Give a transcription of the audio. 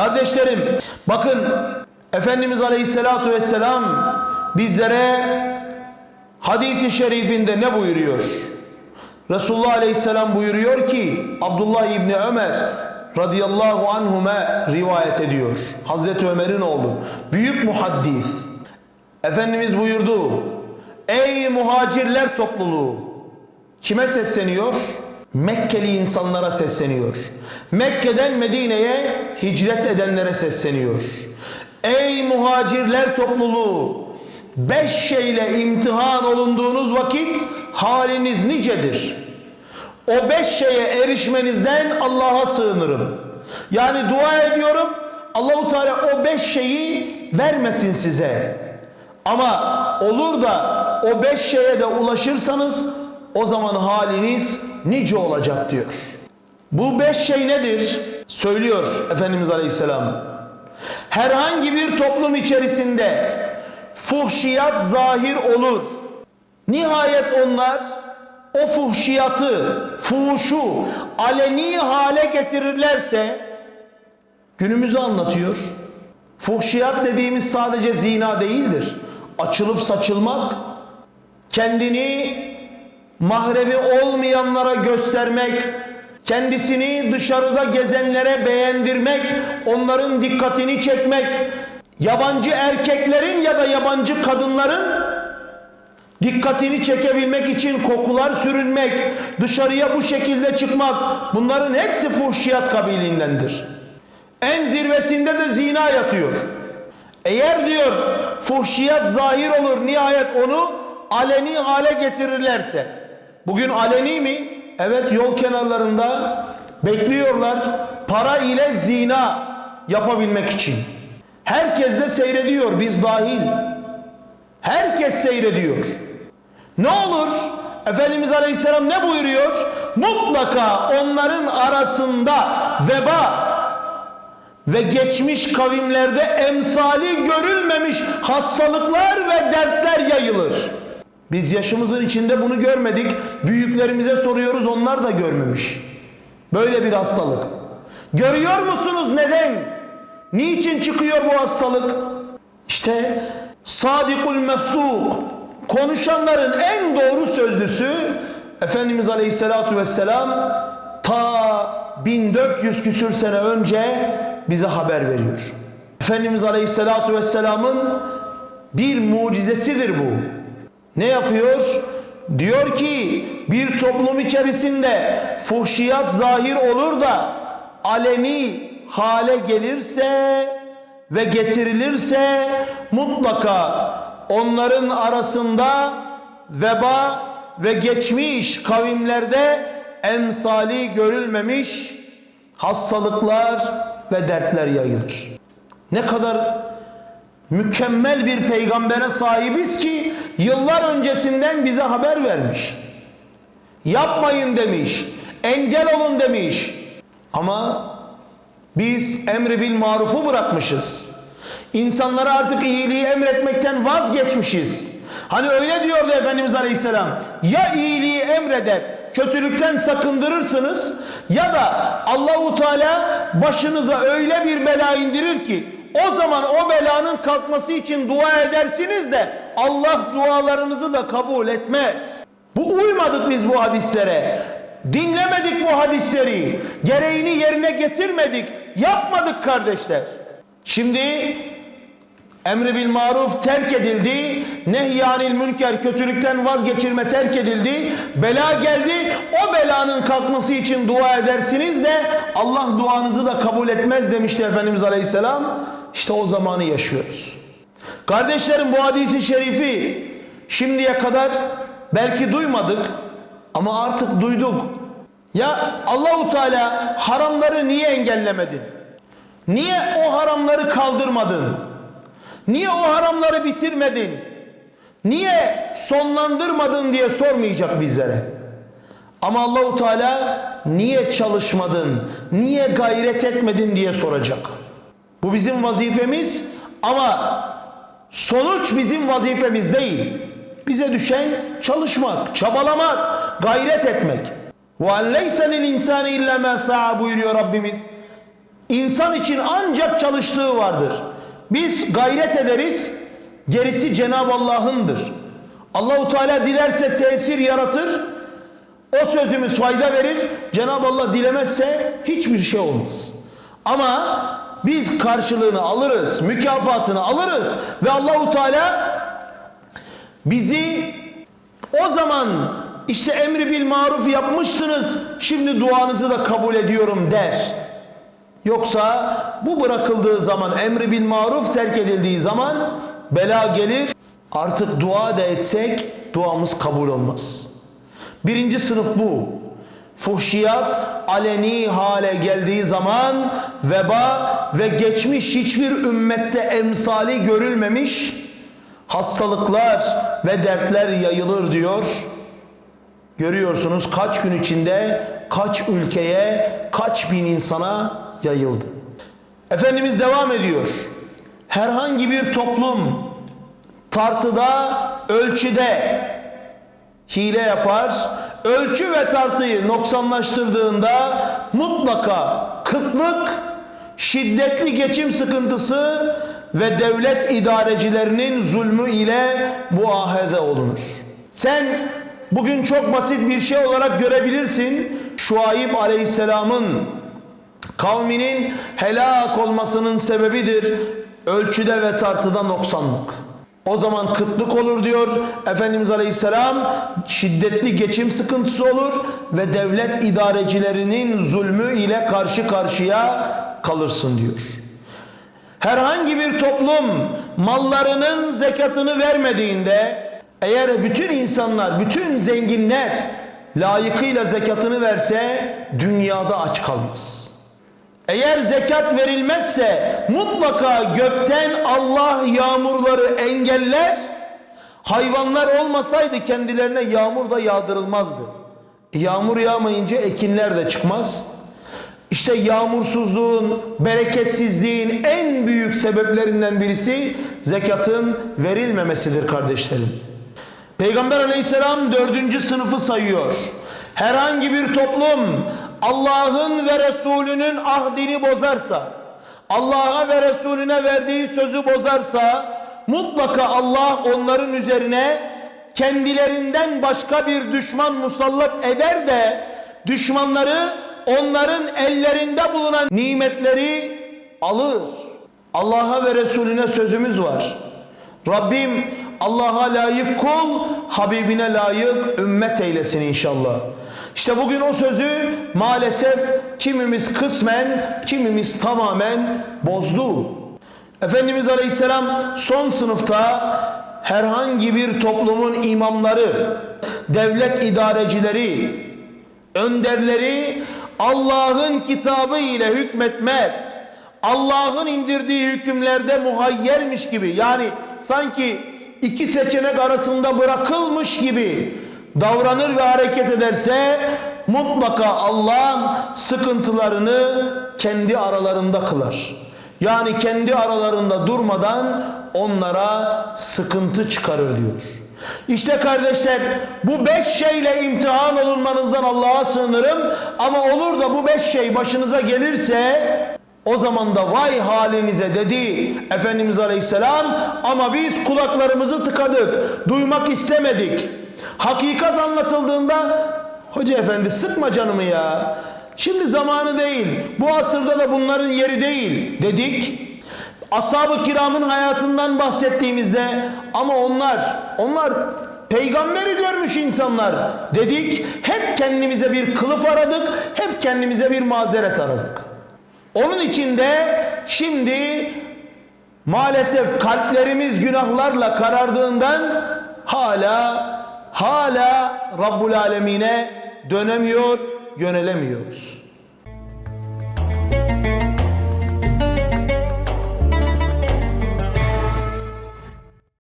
Kardeşlerim bakın Efendimiz Aleyhisselatu Vesselam bizlere hadisi şerifinde ne buyuruyor? Resulullah Aleyhisselam buyuruyor ki Abdullah İbni Ömer radıyallahu anhume rivayet ediyor. Hazreti Ömer'in oğlu. Büyük muhaddis. Efendimiz buyurdu. Ey muhacirler topluluğu. Kime sesleniyor? Mekkeli insanlara sesleniyor. Mekke'den Medine'ye hicret edenlere sesleniyor. Ey muhacirler topluluğu! Beş şeyle imtihan olunduğunuz vakit haliniz nicedir. O beş şeye erişmenizden Allah'a sığınırım. Yani dua ediyorum Allahu Teala o beş şeyi vermesin size. Ama olur da o beş şeye de ulaşırsanız o zaman haliniz nice olacak diyor. Bu beş şey nedir? Söylüyor Efendimiz Aleyhisselam. Herhangi bir toplum içerisinde fuhşiyat zahir olur. Nihayet onlar o fuhşiyatı, fuhuşu aleni hale getirirlerse günümüzü anlatıyor. Fuhşiyat dediğimiz sadece zina değildir. Açılıp saçılmak, kendini mahremi olmayanlara göstermek, kendisini dışarıda gezenlere beğendirmek, onların dikkatini çekmek, yabancı erkeklerin ya da yabancı kadınların dikkatini çekebilmek için kokular sürünmek, dışarıya bu şekilde çıkmak bunların hepsi fuhşiyat kabiliğindendir. En zirvesinde de zina yatıyor. Eğer diyor fuhşiyat zahir olur nihayet onu aleni hale getirirlerse. Bugün aleni mi? Evet yol kenarlarında bekliyorlar para ile zina yapabilmek için. Herkes de seyrediyor biz dahil. Herkes seyrediyor. Ne olur? Efendimiz Aleyhisselam ne buyuruyor? Mutlaka onların arasında veba ve geçmiş kavimlerde emsali görülmemiş hastalıklar ve dertler yayılır. Biz yaşımızın içinde bunu görmedik. Büyüklerimize soruyoruz onlar da görmemiş. Böyle bir hastalık. Görüyor musunuz neden? Niçin çıkıyor bu hastalık? İşte sadikul mesluk konuşanların en doğru sözlüsü Efendimiz Aleyhisselatü Vesselam ta 1400 küsür sene önce bize haber veriyor. Efendimiz Aleyhisselatü Vesselam'ın bir mucizesidir bu. Ne yapıyor? Diyor ki bir toplum içerisinde fuhşiyat zahir olur da aleni hale gelirse ve getirilirse mutlaka onların arasında veba ve geçmiş kavimlerde emsali görülmemiş hastalıklar ve dertler yayılır. Ne kadar mükemmel bir peygambere sahibiz ki yıllar öncesinden bize haber vermiş. Yapmayın demiş, engel olun demiş. Ama biz emri bil marufu bırakmışız. İnsanlara artık iyiliği emretmekten vazgeçmişiz. Hani öyle diyordu Efendimiz Aleyhisselam. Ya iyiliği emreder, kötülükten sakındırırsınız ya da Allahu Teala başınıza öyle bir bela indirir ki o zaman o belanın kalkması için dua edersiniz de Allah dualarınızı da kabul etmez. Bu uymadık biz bu hadislere. Dinlemedik bu hadisleri. Gereğini yerine getirmedik. Yapmadık kardeşler. Şimdi emri bil maruf terk edildi. Nehyanil münker kötülükten vazgeçirme terk edildi. Bela geldi. O belanın kalkması için dua edersiniz de Allah duanızı da kabul etmez demişti Efendimiz Aleyhisselam. İşte o zamanı yaşıyoruz. Kardeşlerim bu hadisi şerifi şimdiye kadar belki duymadık ama artık duyduk. Ya Allahu Teala haramları niye engellemedin? Niye o haramları kaldırmadın? Niye o haramları bitirmedin? Niye sonlandırmadın diye sormayacak bizlere. Ama Allahu Teala niye çalışmadın? Niye gayret etmedin diye soracak. Bu bizim vazifemiz ama sonuç bizim vazifemiz değil. Bize düşen çalışmak, çabalamak, gayret etmek. وَاَنْ لَيْسَ لِلْاِنْسَانِ اِلَّا مَا سَعَى buyuruyor Rabbimiz. İnsan için ancak çalıştığı vardır. Biz gayret ederiz, gerisi Cenab-ı Allah'ındır. Allahu Teala dilerse tesir yaratır, o sözümüz fayda verir. Cenab-ı Allah dilemezse hiçbir şey olmaz. Ama biz karşılığını alırız, mükafatını alırız ve Allahu Teala bizi o zaman işte emri bil maruf yapmıştınız, şimdi duanızı da kabul ediyorum der. Yoksa bu bırakıldığı zaman emri bil maruf terk edildiği zaman bela gelir. Artık dua da etsek duamız kabul olmaz. Birinci sınıf bu. Fuhşiyat aleni hale geldiği zaman veba ve geçmiş hiçbir ümmette emsali görülmemiş hastalıklar ve dertler yayılır diyor. Görüyorsunuz kaç gün içinde kaç ülkeye kaç bin insana yayıldı. Efendimiz devam ediyor. Herhangi bir toplum tartıda, ölçüde hile yapar. Ölçü ve tartıyı noksanlaştırdığında mutlaka kıtlık, şiddetli geçim sıkıntısı ve devlet idarecilerinin zulmü ile muahaze olunur. Sen bugün çok basit bir şey olarak görebilirsin. Şuayb Aleyhisselam'ın kavminin helak olmasının sebebidir ölçüde ve tartıda noksanlık. O zaman kıtlık olur diyor Efendimiz Aleyhisselam şiddetli geçim sıkıntısı olur ve devlet idarecilerinin zulmü ile karşı karşıya kalırsın diyor. Herhangi bir toplum mallarının zekatını vermediğinde eğer bütün insanlar, bütün zenginler layıkıyla zekatını verse dünyada aç kalmaz. Eğer zekat verilmezse mutlaka gökten Allah yağmurları engeller. Hayvanlar olmasaydı kendilerine yağmur da yağdırılmazdı. Yağmur yağmayınca ekinler de çıkmaz. İşte yağmursuzluğun, bereketsizliğin en büyük sebeplerinden birisi zekatın verilmemesidir kardeşlerim. Peygamber aleyhisselam dördüncü sınıfı sayıyor. Herhangi bir toplum Allah'ın ve Resulünün ahdini bozarsa, Allah'a ve Resulüne verdiği sözü bozarsa, mutlaka Allah onların üzerine kendilerinden başka bir düşman musallat eder de, düşmanları onların ellerinde bulunan nimetleri alır. Allah'a ve Resulüne sözümüz var. Rabbim Allah'a layık kul, Habibine layık ümmet eylesin inşallah. İşte bugün o sözü maalesef kimimiz kısmen, kimimiz tamamen bozdu. Efendimiz Aleyhisselam son sınıfta herhangi bir toplumun imamları, devlet idarecileri, önderleri Allah'ın kitabı ile hükmetmez. Allah'ın indirdiği hükümlerde muhayyermiş gibi yani sanki iki seçenek arasında bırakılmış gibi davranır ve hareket ederse mutlaka Allah sıkıntılarını kendi aralarında kılar. Yani kendi aralarında durmadan onlara sıkıntı çıkarır diyor. İşte kardeşler bu beş şeyle imtihan olunmanızdan Allah'a sığınırım ama olur da bu beş şey başınıza gelirse o zaman da vay halinize dedi Efendimiz Aleyhisselam. Ama biz kulaklarımızı tıkadık duymak istemedik. Hakikat anlatıldığında hoca efendi sıkma canımı ya. Şimdi zamanı değil bu asırda da bunların yeri değil dedik. Ashab-ı kiramın hayatından bahsettiğimizde ama onlar onlar peygamberi görmüş insanlar dedik. Hep kendimize bir kılıf aradık hep kendimize bir mazeret aradık onun içinde şimdi maalesef kalplerimiz günahlarla karardığından hala hala Rabbul Alemine dönemiyor, yönelemiyoruz.